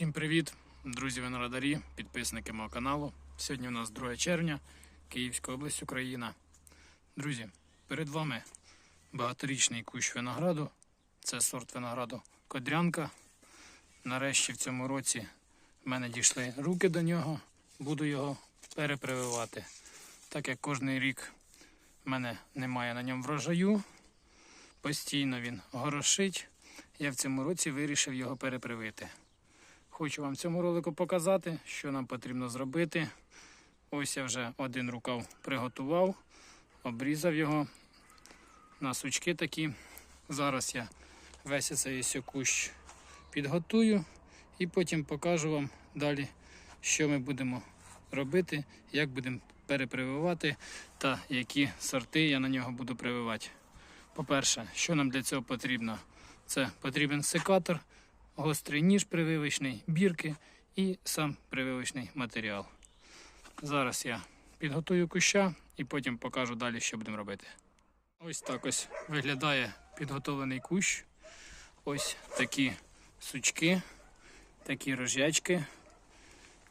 Всім привіт, друзі виноградарі, підписники мого каналу. Сьогодні у нас 2 червня, Київська область, Україна. Друзі, перед вами багаторічний кущ винограду. Це сорт винограду Кодрянка. Нарешті в цьому році в мене дійшли руки до нього. Буду його перепрививати. Так як кожний рік в мене немає на ньому врожаю, постійно він горошить. Я в цьому році вирішив його перепривити. Хочу вам в цьому ролику показати, що нам потрібно зробити. Ось я вже один рукав приготував, обрізав його на сучки такі. Зараз я весь цей ось підготую і потім покажу вам далі, що ми будемо робити, як будемо перепрививати та які сорти я на нього буду прививати. По-перше, що нам для цього потрібно? Це потрібен секатор, гострий ніж прививочний, бірки і сам прививочний матеріал. Зараз я підготую куща і потім покажу далі, що будемо робити. Ось так ось виглядає підготовлений кущ. Ось такі сучки, такі рожячки.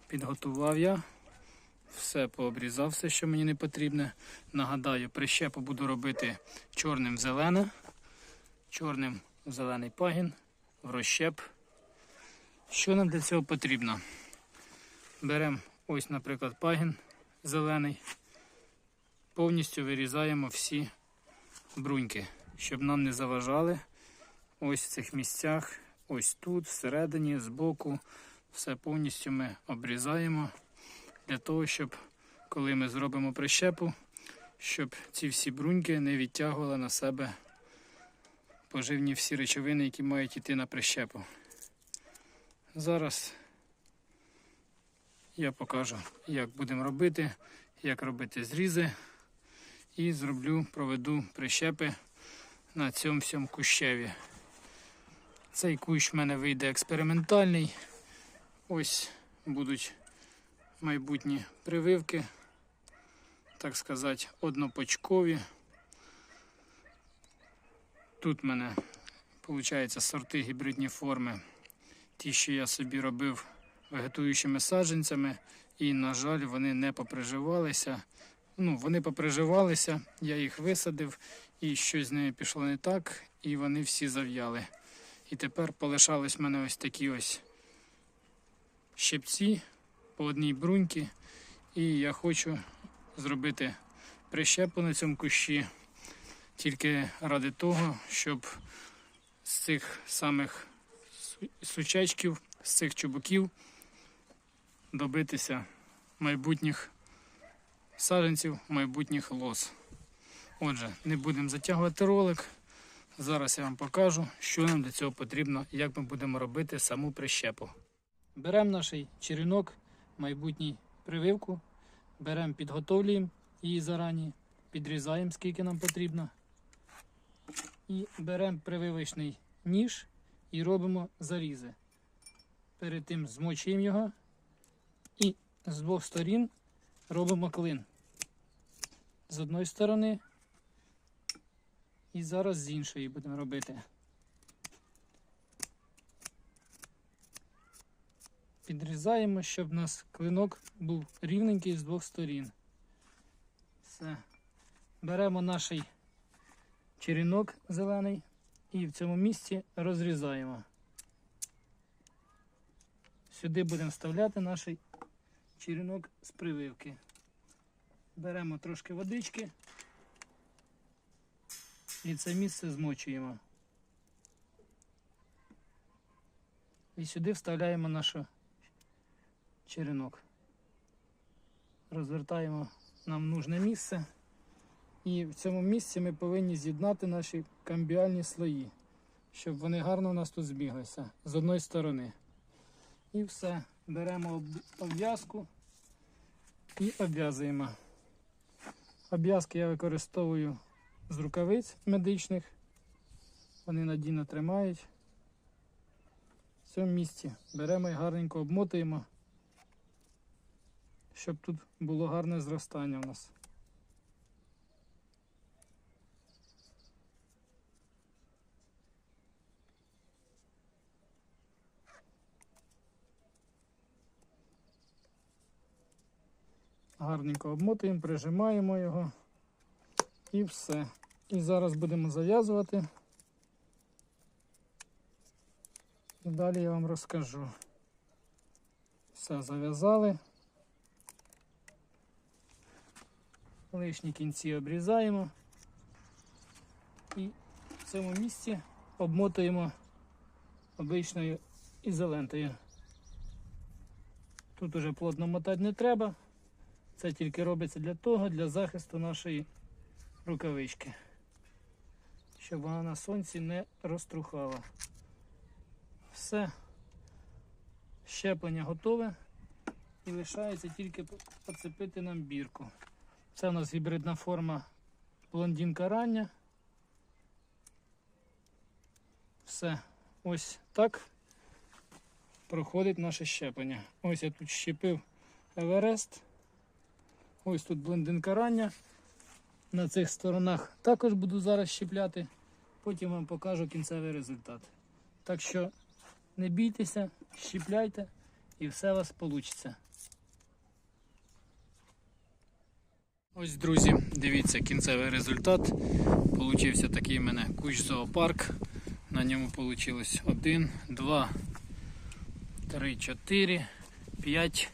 Підготував я. Все пообрізав, все, що мені не потрібне. Нагадаю, прищепу буду робити чорним зелене, чорним зелений пагін, в розщеп. Що нам для цього потрібно? Беремо ось, наприклад, пагін зелений, повністю вирізаємо всі бруньки, щоб нам не заважали ось в цих місцях, ось тут, всередині, збоку. Все повністю ми обрізаємо для того, щоб коли ми зробимо прищепу, щоб ці всі бруньки не відтягували на себе поживні всі речовини, які мають йти на прищепу. Зараз я покажу, як будемо робити, як робити зрізи. І зроблю, проведу прищепи на цьому всьому кущеві. Цей кущ в мене вийде експериментальний. Ось будуть майбутні прививки, так сказати, однопочкові. Тут в мене, виходить, сорти гібридні форми. Ті, що я собі робив вегетуючими саджанцями, і, на жаль, вони не поприживалися. Ну, вони поприживалися, я їх висадив, і щось з ними пішло не так, і вони всі зав'яли. І тепер полишались в мене ось такі ось щепці по одній бруньці. І я хочу зробити прищепу на цьому кущі тільки ради того, щоб з цих самих сучечків, з цих чубуків добитися майбутніх саджанців, майбутніх лоз. Отже, не будемо затягувати ролик. Зараз я вам покажу, що нам для цього потрібно, як ми будемо робити саму прищепу. Беремо наш черенок, майбутній прививку, беремо, підготовлюємо її зарані, підрізаємо, скільки нам потрібно. І беремо прививочний ніж і робимо зарізи. Перед тим змочуємо його і з двох сторін робимо клин. З одної сторони і зараз з іншої будемо робити. Підрізаємо, щоб у нас клинок був рівненький з двох сторін. Все. Беремо наш черенок зелений і в цьому місці розрізаємо. Сюди будемо вставляти наш черенок з прививки. Беремо трошки водички і це місце змочуємо. І сюди вставляємо наш черенок. Розвертаємо нам нужне місце. І в цьому місці ми повинні з'єднати наші камбіальні слої, щоб вони гарно у нас тут збіглися з одної сторони. І все. Беремо обв'язку і обв'язуємо. Обв'язки я використовую з рукавиць медичних. Вони надійно тримають. В цьому місці беремо і гарненько обмотуємо, щоб тут було гарне зростання у нас. Гарненько обмотуємо, прижимаємо його і все. І зараз будемо зав'язувати. І далі я вам розкажу. Все зав'язали. Лишні кінці обрізаємо. І в цьому місці обмотуємо обичною ізолентою. Тут уже плотно мотати не треба. Це тільки робиться для того, для захисту нашої рукавички. Щоб вона на сонці не розтрухала. Все. Щеплення готове. І лишається тільки поцепити нам бірку. Це у нас гібридна форма блондинка рання. Все. Ось так проходить наше щеплення. Ось я тут щепив Еверест. Ось тут блондинка рання. На цих сторонах також буду зараз щепляти. Потім вам покажу кінцевий результат. Так що не бійтеся, щіпляйте і все у вас вийде. Ось, друзі, дивіться кінцевий результат. Получився такий в мене кущ зоопарк. На ньому вийшло 1, 2, 3, 4, 5,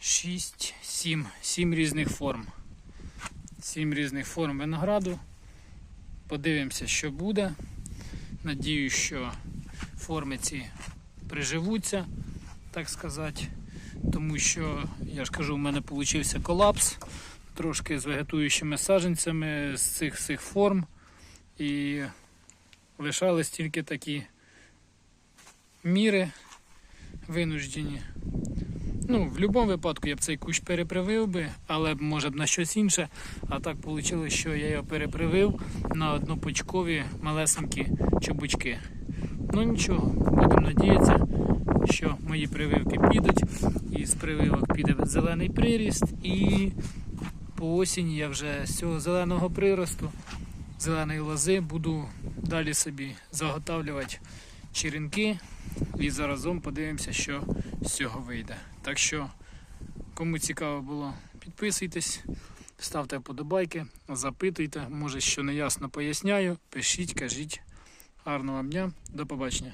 6, 7. 7 різних форм. 7 різних форм винограду. Подивимося, що буде. Надію, що форми ці приживуться, так сказати. Тому що, я ж кажу, в мене вийшов колапс трошки з вегетуючими саджанцями з цих, цих форм. І лишались тільки такі міри винуждені. Ну, в будь-якому випадку я б цей кущ перепривив би, але може б на щось інше. А так вийшло, що я його перепривив на однопочкові малесенькі чубучки. Ну нічого, будемо надіятися, що мої прививки підуть. І з прививок піде зелений приріст. І по осінь я вже з цього зеленого приросту, зеленої лози буду далі собі заготавлювати черенки. І заразом подивимося, що з цього вийде. Так що, кому цікаво було, підписуйтесь, ставте вподобайки, запитуйте, може, що неясно поясняю. Пишіть, кажіть. Гарного дня, до побачення.